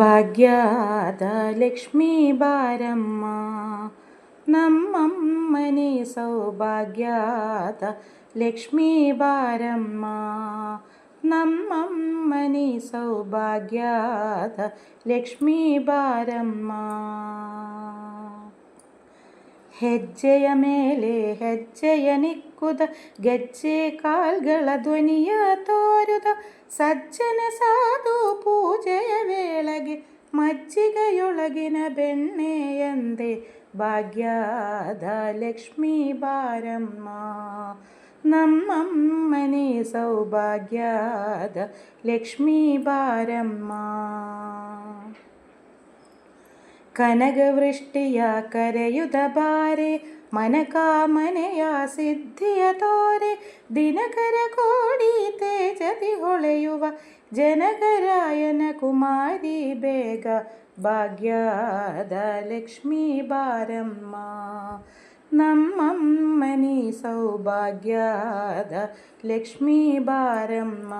ഭാഗ്യാത ലക്ഷ്മി ബാരമ്മ നമ്മമ്മനെ സൗഭാഗ്യാത ലക്ഷ്മി ബാരമ്മ നമ്മമ്മനെ സൗഭാഗ്യാത ലക്ഷ്മി ബാരമ്മ ഹെജ്ജയ മേലെ ഹെജ്ജയ നിക്കുത ಗೆಜ್ಜೆ ಕಾಲ್ಗಳ ധ്വനിയ തോരുത സജ്ജന സാധു പൂജയവേ ಬೆಳಗೆ ಮಜ್ಜಿಗೆಯೊಳಗಿನ ಬೆಣ್ಣೆಯಂದೆ ಭಾಗ್ಯದ ಲಕ್ಷ್ಮೀ ಬಾರಮ್ಮ ನಮ್ಮಮ್ಮನೆ ಸೌಭಾಗ್ಯದ ಲಕ್ಷ್ಮೀ ಬಾರಮ್ಮ ಕನಗವೃಷ್ಟಿಯ ಕರೆಯುದ ಬಾರೆ ಮನಕಾಮನೆಯ ಸಿದ್ಧಿಯ ತೋರೆ ದಿನಕರ ಕೋಡಿ ತೇಜದಿ ಹೊಳೆಯುವ ಜನಕರಾಯನ ಕುಮಾರಿ ಬೇಗ ಭಾಗ್ಯದ ಲಕ್ಷ್ಮೀ ಬಾರಮ್ಮ ನಮ್ಮಮ್ಮನಿ ಸೌಭಾಗ್ಯದ ಲಕ್ಷ್ಮೀ ಬಾರಮ್ಮ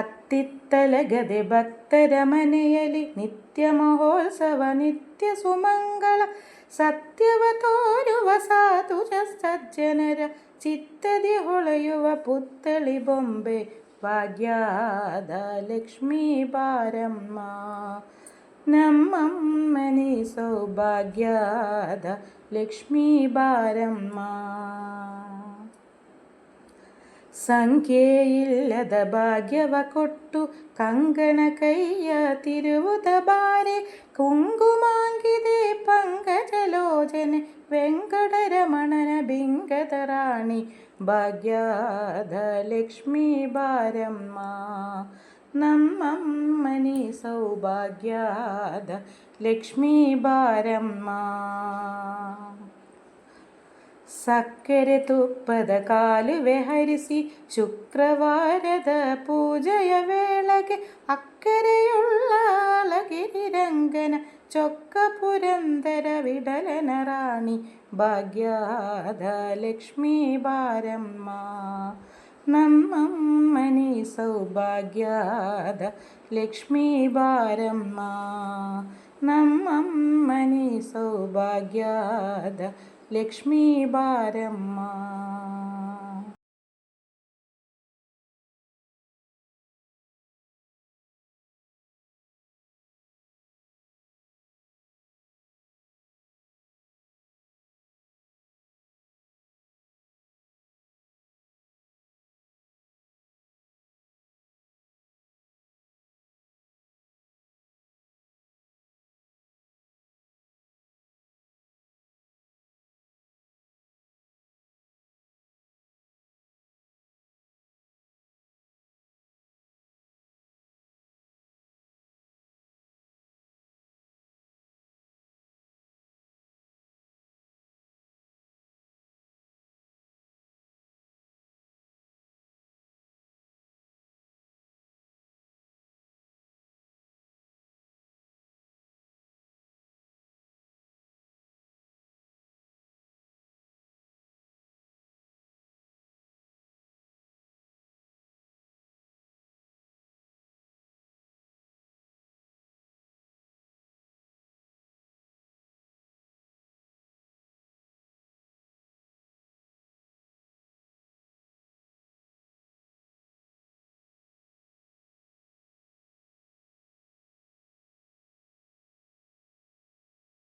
അത്തിത്തലഗതി ഭക്തരമനയലി നിത്യമഹോത്സവ നിത്യ സുമംഗള സത്യവതോരുവസാധുജസജ്ജനര ചിത്തതി ഹൊളയുവ പുത്തളി ബൊമ്പെ ഭാഗ്യാദ ലക്ഷ്മി പാരമ്മ നമ്മനി സൗഭാഗ്യാദ ലക്ഷ്മി പാരമ്മ ಸಂಖ್ಯೆಯಿಲ್ಲದ ಭಾಗ್ಯವ ಕೊಟ್ಟು ಕಂಗಣ ಕೈಯ ತಿರುವುದ ಬಾರೆ ಕುಂಗುಮಾಂಗಿದೆ ಪಂಗಜಲೋಚನೆ ವೆಂಕಟರಮಣನ ಬಿಂಗದ ರಾಣಿ ಭಾಗ್ಯದ ಲಕ್ಷ್ಮೀ ಬಾರಮ್ಮ ನಮ್ಮಮ್ಮನಿ ಸೌಭಾಗ್ಯದ ಲಕ್ಷ್ಮೀ ಬಾರಮ್ಮ ಸಕ್ಕರೆ ಕಾಲುವೆ ಹರಿಸಿ ಶುಕ್ರವಾರದ ಪೂಜೆಯ ವೇಳೆಗೆ ಅಕ್ಕರೆಯುಳ್ಳ ಅಳಗಿರಿರಂಗನ ಚೊಕ್ಕ ಪುರಂದರ ವಿಡಲನ ರಾಣಿ ಭಾಗ್ಯದ ಲಕ್ಷ್ಮೀ ಬಾರಮ್ಮ ನಮ್ಮಮ್ಮನಿ ಸೌಭಾಗ್ಯದ ಲಕ್ಷ್ಮೀ ಬಾರಮ್ಮ ನಮ್ಮಮ್ಮನಿ ಸೌಭಾಗ್ಯದ ലക്ഷ്മി ബാരമ്മ